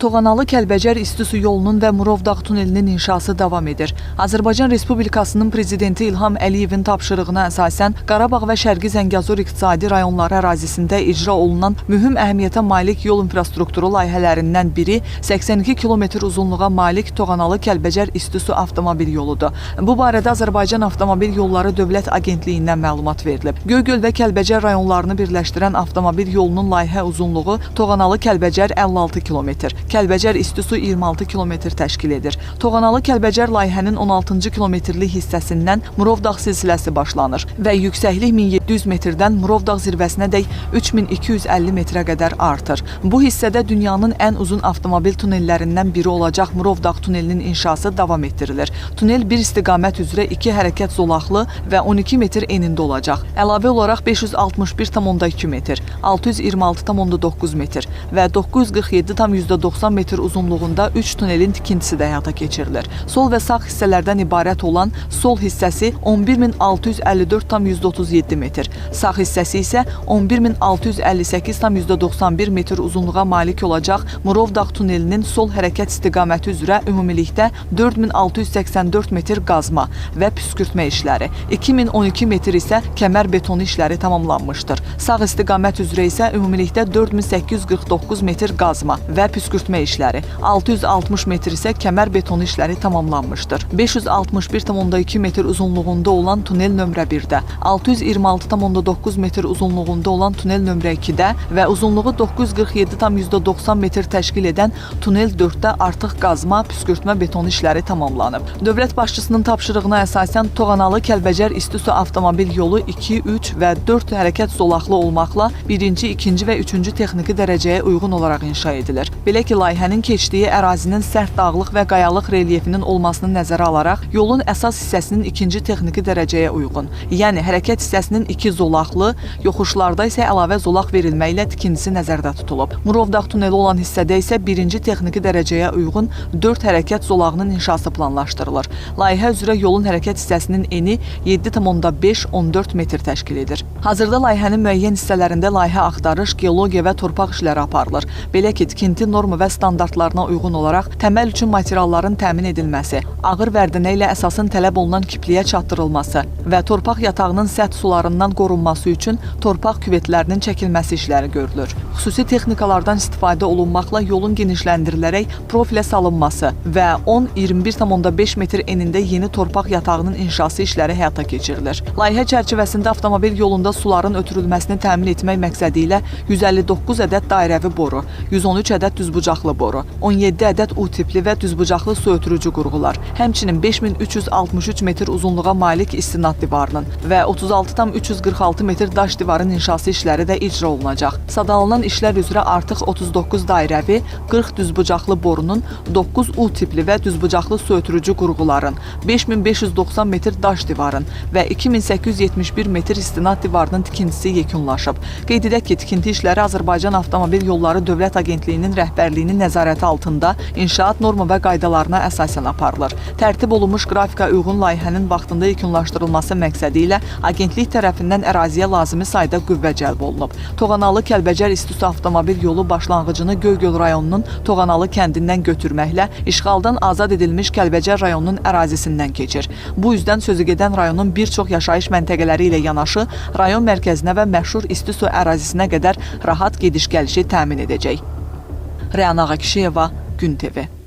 Toğanalı Kəlbəcər isti su yolunun və Murovdağ tunelinin inşası davam edir. Azərbaycan Respublikasının prezidenti İlham Əliyevin tapşırığına əsasən Qarabağ və Şərqi Zəngəzur iqtisadi rayonları ərazisində icra olunan mühüm əhəmiyyətə malik yol infrastrukturu layihələrindən biri 82 kilometr uzunluğa malik Toğanalı Kəlbəcər isti su avtomobil yoludur. Bu barədə Azərbaycan Avtomobil Yolları Dövlət Agentliyindən məlumat verilib. Göygöl və Kəlbəcər rayonlarını birləşdirən avtomobil yolunun layihə uzunluğu Toğanalı Kəlbəcər 56 kilometr, Kəlbəcər isti su 26 kilometr təşkil edir. Toğanalı Kəlbəcər layihənin 16-cı kilometrlik hissəsindən Murovdağ silsiləsi başlanır və yüksəklik 1700 metrdən Murovdağ zirvəsinədək 3250 metrə qədər artır. Bu hissədə dünyanın ən uzun avtomobil tunellərindən biri olacaq Murovdağ tunelinin inşası davam etdirilir. Tunel bir istiqamət üzrə 2 hərəkət zolaqlı və 12 metr enində olacaq. Əlavə olaraq 561,2 metr, 626,9 metr və 947,90 metr uzunluğunda 3 tunelin tikintisi də həyata keçirilir. Sol və sağ hissələrdən ibarət olan sol hissəsi 11654,37 metr, sağ hissəsi isə 11658,91 metr uzunluğa malik olacaq Murovdağ tunelinin sol hərəkət istiqaməti üzrə ümumilikdə 4684 metr qazma və püskürtmə işləri, 2012 metr isə kəmər betonu işləri tamamlanmışdır. Sağ istiqamət üzrə isə ümumilikdə 4849 metr qazma və püskürtmə işləri, 660 metr isə kəmər betonu işləri tamamlanmışdır. 561,2 metr uzunluğunda olan tunel nömrə 1-də, 626,9 metr uzunluğunda olan tunel nömrə 2-də və uzunluğu 947,90 metr təşkil edən tunel 4-də artıq qazma, püskürtmə betonu işləri tamamlanıb. Dövlət başçısının tapşırığına əsasən Toğanalı Kəlbəcər isti su avtomobil yolu 2, 3 və 4 hərəkət zolaqlı olmaqla 1-ci, 2-ci və 3-cü texniki dərəcəyə uyğun olaraq inşa edilir. Belə ki, layihənin keçdiyi ərazinin sərt dağlıq və qayalıq relyefinin olmasını nəzərə alaraq yolun əsas hissəsinin ikinci texniki dərəcəyə uyğun, yəni hərəkət hissəsinin 2 zolaqlı, yoxuşlarda isə əlavə zolaq verilməklə tikintisi nəzərdə tutulub. Murovdağ tuneli olan hissədə isə birinci texniki dərəcəyə uyğun 4 hərəkət zolağının inşası planlaşdırılır. Layihə üzrə yolun hərəkət hissəsinin eni 7,5-14 metr təşkil edir. Hazırda layihənin müəyyən hissələrində layihə axtarış, geologiya və torpaq işləri aparılır. Belə ki, tikinti norma və standartlarına uyğun olaraq təməl üçün materialların təmin edilməsi, ağır vərdənə ilə əsasın tələb olunan kipliyə çatdırılması və torpaq yatağının səth sularından qorunması üçün torpaq küvetlərinin çəkilməsi işləri görülür. Xüsusi texnikalardan istifadə olunmaqla yolun genişləndirilərək profilə salınması və 10-21,5 metr enində yeni torpaq yatağının inşası işləri həyata keçirilir. Layihə çərçivəsində avtomobil yolunda suların ötürülməsini təmin etmək məqsədi ilə 159 ədəd dairəvi boru, 113 ədəd düzbucaqlı boru, 17 ədəd U tipli və düzbucaqlı su ötürücü qurğular, həmçinin 5363 metr uzunluğa malik istinad divarının və 36,346 metr daş divarın inşası işləri də icra olunacaq. Sadallanan işlər üzrə artıq 39 dairəvi, 40 düzbucaqlı borunun, 9 U tipli və düzbucaqlı su ötürücü qurğuların, 5590 metr daş divarın və 2871 metr istinad divarının tikintisi yekunlaşıb. Qeyd edək ki, tikinti işləri Azərbaycan Avtomobil Yolları Dövlət Agentliyinin rəhbərliyinin nəzarəti altında inşaat norma və qaydalarına əsasən aparılır. Tərtib olunmuş qrafika uyğun layihənin vaxtında yekunlaşdırılması məqsədi ilə agentlik tərəfindən əraziyə lazımi sayda qüvvə cəlb olunub. Toğanalı Kəlbəcər İstisu avtomobil yolu başlanğıcını Göygöl rayonunun Toğanalı kəndindən götürməklə işğaldan azad edilmiş Kəlbəcər rayonunun ərazisindən keçir. Bu üzdən sözügedən rayonun bir çox yaşayış məntəqələri ilə yanaşı rayon mərkəzinə və məşhur İstisu ərazisinə qədər rahat gediş-gəlişi təmin edəcək. Rəna Ağakişiyeva, Gün TV.